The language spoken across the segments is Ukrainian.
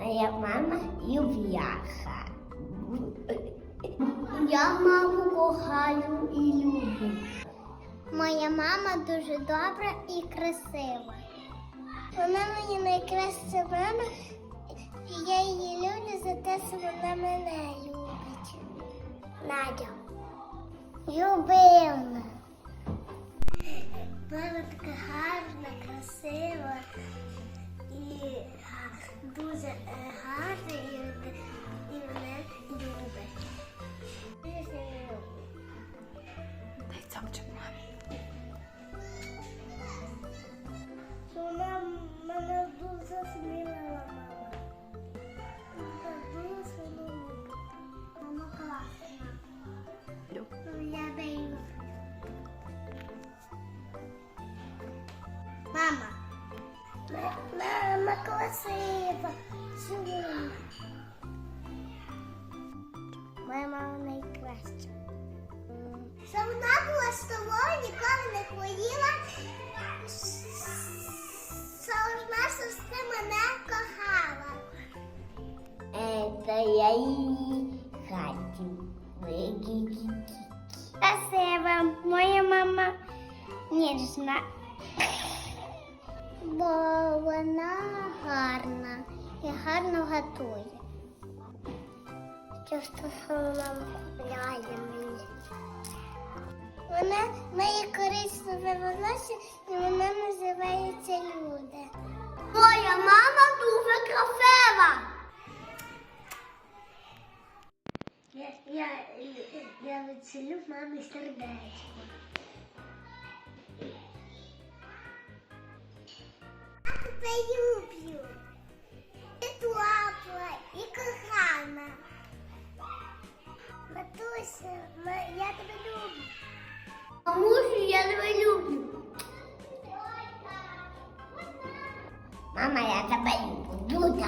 А я мама Юв'яха. Я маму кохаю і люблю. Моя мама дуже добра і красива. Вона мені найкраща мама, і я її люблю за те, що вона мене любить. Надя. Любила. Мама така гарна, красива і га- дуже Мама Моя мама найкраща. Що вона була з тобою, ніколи не хворіла. Що вона сестра мене кохала. Это я її хаті. Спасибо, моя мама ніжна. Бо вона гарна і гарно готує. Часто що мама купляє мені. Вона має коричневе волосся і вона називається Люда. Моя мама дуже красива. Я, я, я відселю мамі сердечко. Тебе люблю. Ти тепла і кохана. Матуся, ма- я тебе люблю. Мамусю, я тебе люблю. Мама, я тебе люблю. Люда.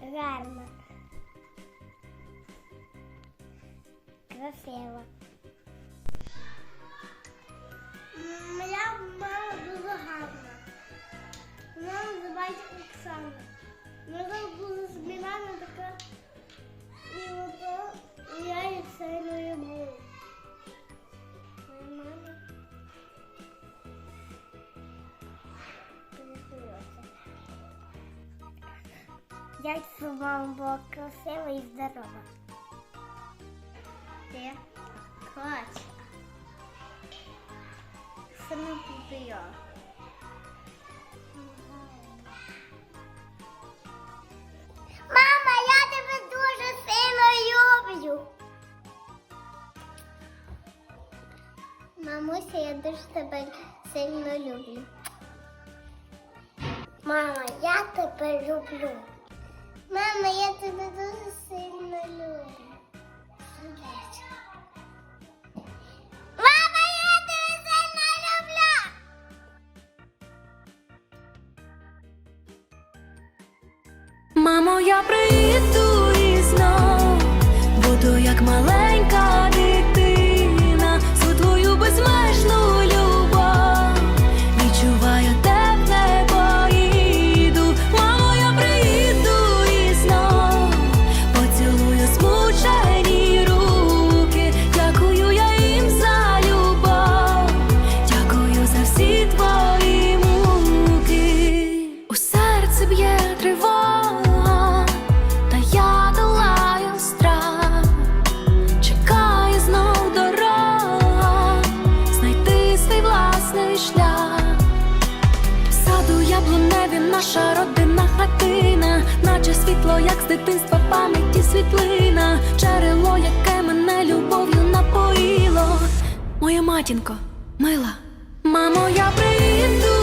Гарно. Красиво. Я щоб мама була красива і здорова. Ти хоч. Саме буду я. Мама, я тебе дуже сильно люблю. Мамуся, я дуже тебе сильно люблю. Мама, я тебе люблю. Мама, я тебе дуже сильно люблю. Мама, я тебе сильно люблю. Мамо, я приїду і знов буду як маленька як з дитинства пам'яті світлина, джерело, яке мене любов'ю напоїло. Моя матінко, мила, мамо, я приїду